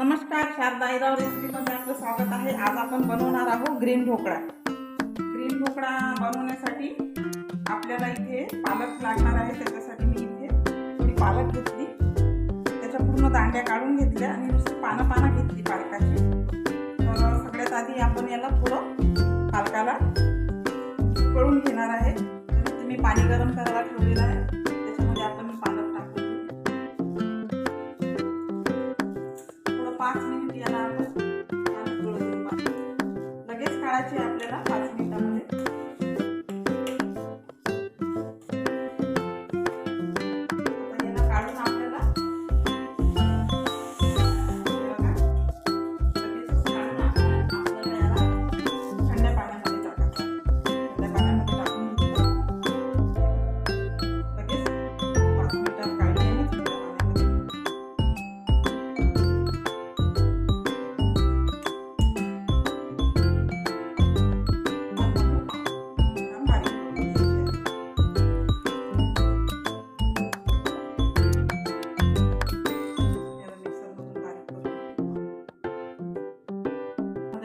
नमस्कार शारदा आईराव रेसिपीमध्ये आपलं स्वागत आहे. आज आपण बनवणार आहोत ग्रीन ढोकळा. ग्रीन ढोकळा बनवण्यासाठी आपल्याला इथे पालक लागणार आहे. त्याच्यासाठी मी इथे थोडी पालक घेतली. त्याच्या पूर्ण दांड्या काढून घेतल्या आणि नुसती पानं पानं घेतली पालकाची. तर सगळ्यात आधी आपण याला थोडं पालकाला कळून घेणार आहे. तर मी पाणी गरम करायला ठेवलेलं आहे.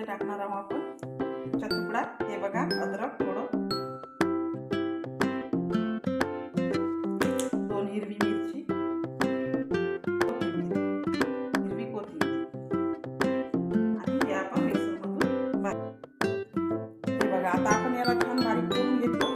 टाकणार आहोत आपण. तुकडा हे बघा अद्रक थोडं. दोन हिरवी मिरची. कोथिंबीर हिरवी कोथिंबीर. आणि हे आपण मिक्सरमधून बारीक हे बघा आता आपण याला छान बारीक करून घेतो.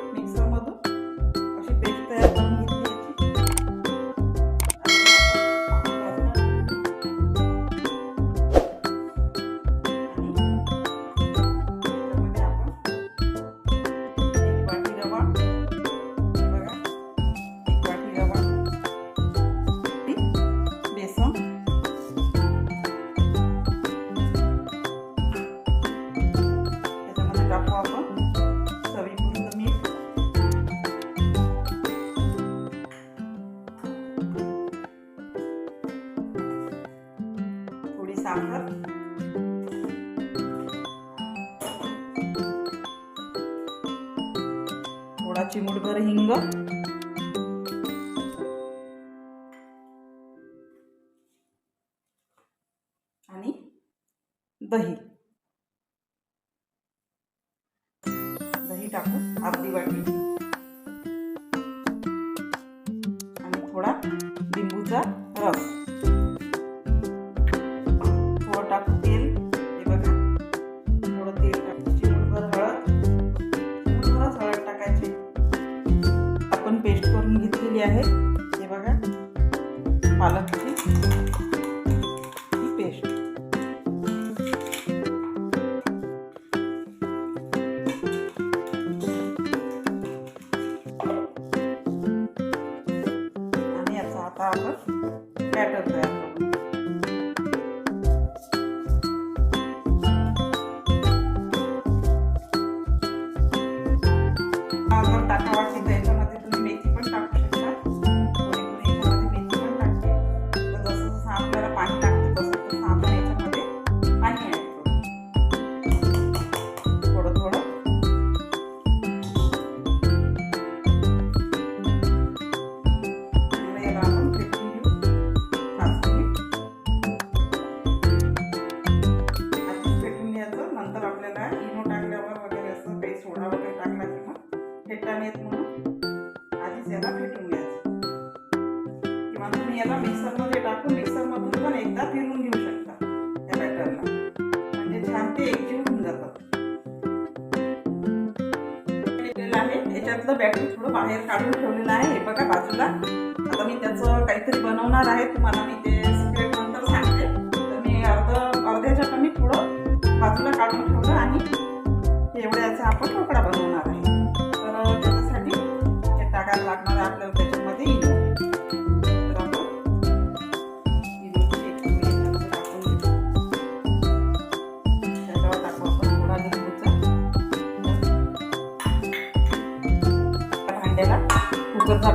साखर. थोडा चिमूटभर हिंग. आणि दही. दही करून आहे. हे बघा. पालकची पेस्ट. आणि याचा आता आपण ठेवलेलं आहे. याच्यातलं बॅटरी थोडं बाहेर काढून ठेवलेलं आहे. हे बघा बाजूला. आता मी त्याचं काहीतरी बनवणार आहे. तुम्हाला मी ते सिक्रेट नंतर सांगते. तर मी अर्ध अर्ध्याच्या कमी थोडं बाजूला काढून ठेवलं आणि एवढ्याचा आपण ढोकळा बनवणार आहे. तर त्याच्यासाठी हे टाकायला लागणार आहे आपल्याला त्याच्या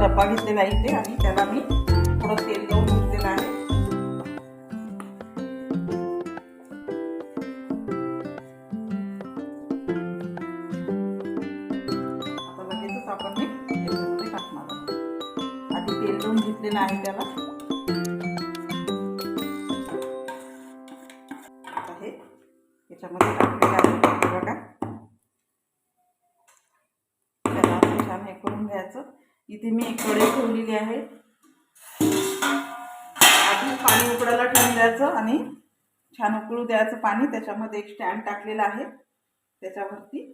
डब्बा घेतलेला आहे इथे आणि त्याला मी थोडं तेल लावून घेतलेलं आहे. आता लगेचच आपण हे याच्यामध्ये टाकणार आहोत आधी तेल लावून घेतलेलं आहे त्याला. त्याच्यामध्ये टाकलेलं आहे. हे बघा. त्याला छान हे करून घ्यायचं. इथे मी एक कढई ठेवलेली आहे. आधी पाणी उकडायला ठेवून द्यायचं आणि छान उकळू द्यायचं पाणी. त्याच्यामध्ये एक स्टँड टाकलेला आहे. त्याच्यावरती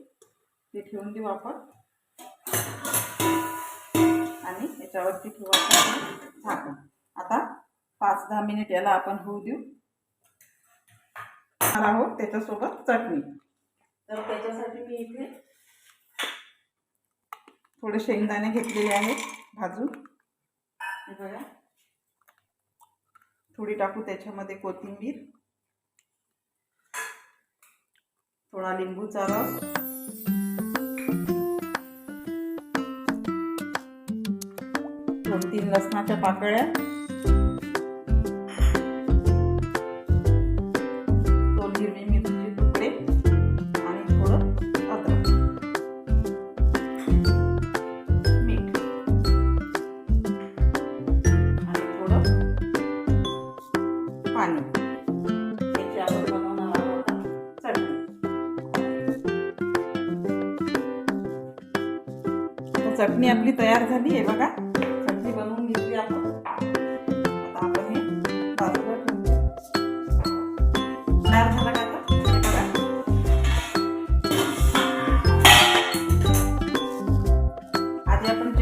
ते ठेवून देऊ आपण. आणि याच्यावरती ठेवू आपण झाकण. आता पाच दहा मिनिट याला आपण होऊ देऊ. आहोत त्याच्यासोबत चटणी. तर त्याच्यासाठी मी इथे थोडे शेंगदाणे घेतलेले आहेत भाजून. हे बघा. थोडी टाकू त्याच्यामध्ये कोथिंबीर. थोडा लिंबूचा रस. दोन तीन लसणाच्या पाकळ्या. चटणी आपली तयार झाली आहे बघा. चटणी बनवून घेतली आपण. आता आपण हे बाजूला ठेवू तयार झालं का आता? आधी आपण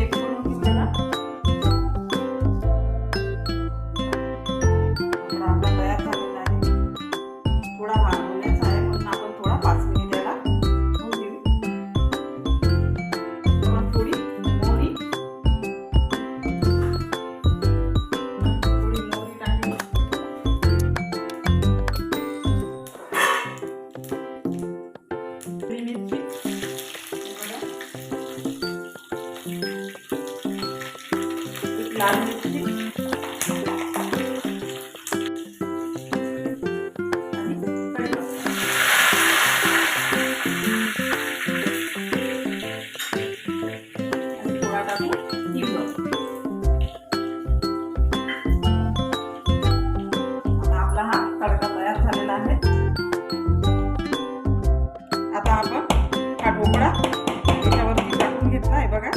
आपण हा ढोकळा त्याच्यावरती टाकून घेतला आहे बघा.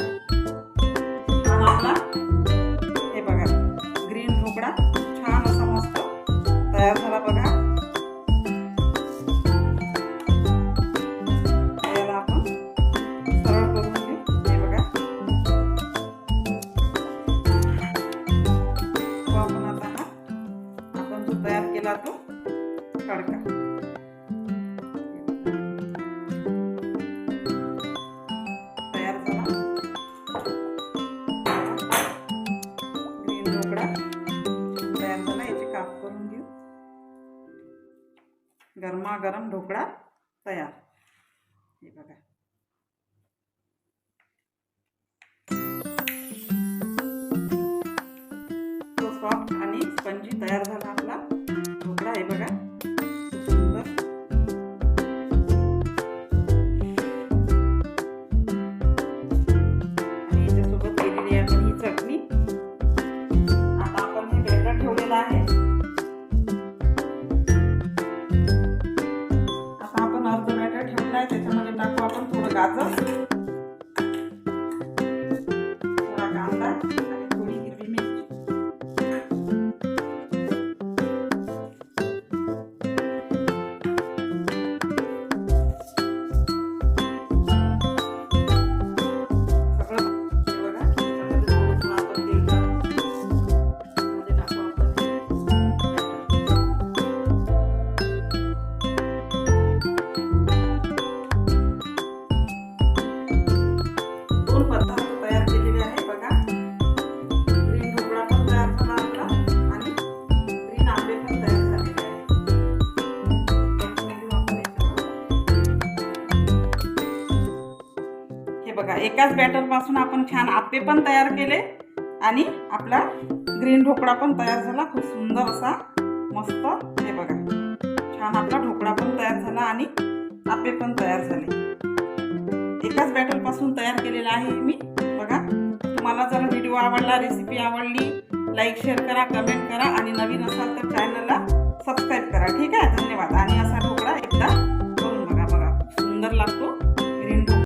गरमागरम ढोकळा तयार. हे बघा. तो सॉफ्ट आणि स्पंजी तयार झाला आपला. आपण एकाच बॅटरपासून आपण छान आप्पे पण तयार केले आणि आपला ग्रीन ढोकळा पण तयार झाला. खूप सुंदर असा मस्त हे बघा. छान आपला ढोकळा पण तयार झाला आणि आप्पे पण तयार झाले. एकाच बॅटरपासून तयार केलेला आहे मी. बघा तुम्हाला जर व्हिडिओ आवडला रेसिपी आवडली लाईक शेअर करा कमेंट करा आणि नवीन असाल तर चॅनलला सबस्क्राईब करा. ठीक आहे? धन्यवाद. आणि असा ढोकळा एकदा दोन बघा. बघा सुंदर लागतो.